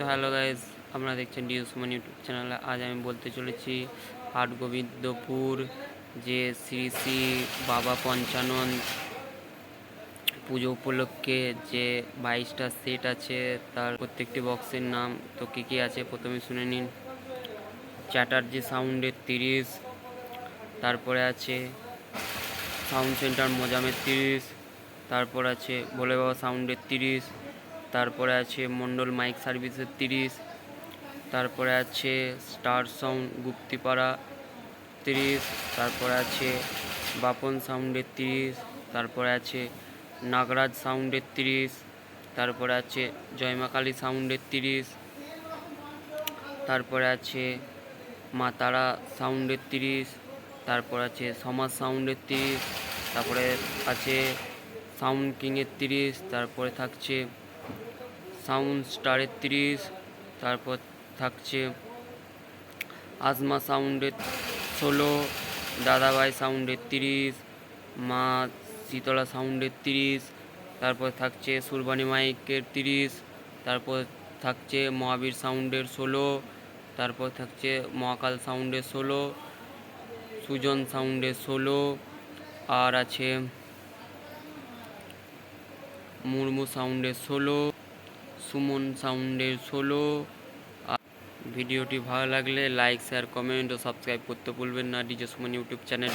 তো hello guys আপনারা দেখছেন ডিও সুমন ইউটিউব চ্যানেলে। আজ আমি বলতে চলেছি হাট গোবিন্দপুর যে শ্রী শ্রী বাবা পঞ্চানন পুজো উপলক্ষে যে বাইশটা সেট আছে, তার প্রত্যেকটি বক্সের নাম তো কী কী আছে প্রথমে শুনে নিন। চ্যাটার্জি সাউন্ডের তিরিশ, তারপরে আছে সাউন্ড সেন্টার মোজামের তিরিশ, তারপর আছে ভোলে বাবা সাউন্ডের তিরিশ তারপরে আছে মন্ডল মাইক সার্ভিসের তিরিশ, তারপরে আছে স্টার সাউন্ড গুপ্তিপাড়া তিরিশ, তারপরে আছে বাপন সাউন্ডের তিরিশ, তারপরে আছে নাগরাজ সাউন্ডের তিরিশ, তারপরে আছে জয়মাকালী সাউন্ডের তিরিশ, তারপরে আছে মা তারা সাউন্ডের তিরিশ, তারপর আছে সমাজ সাউন্ডের তিরিশ, তারপরে আছে সাউন্ড কিংয়ের তিরিশ, তারপরে থাকছে সাউন্ড স্টারের তিরিশ, তারপর থাকছে আজমা সাউন্ডের ষোলো, দাদাভাই সাউন্ডের তিরিশ, মা শীতলা সাউন্ডের তিরিশ, তারপর থাকছে সুরবানি মাইকের তিরিশ, তারপর থাকছে মহাবীর সাউন্ডের ষোলো, তারপর থাকছে মহাকাল সাউন্ডের ষোলো, সুজন সাউন্ডের ষোলো, আর আছে মুর্মু সাউন্ডের ষোলো। সুমন সাউন্ডের ষোলো ভিডিওটি ভালো লাগলে লাইক শেয়ার কমেন্ট ও সাবস্ক্রাইব করতে ভুলবেন না। DJ Suman YouTube channel.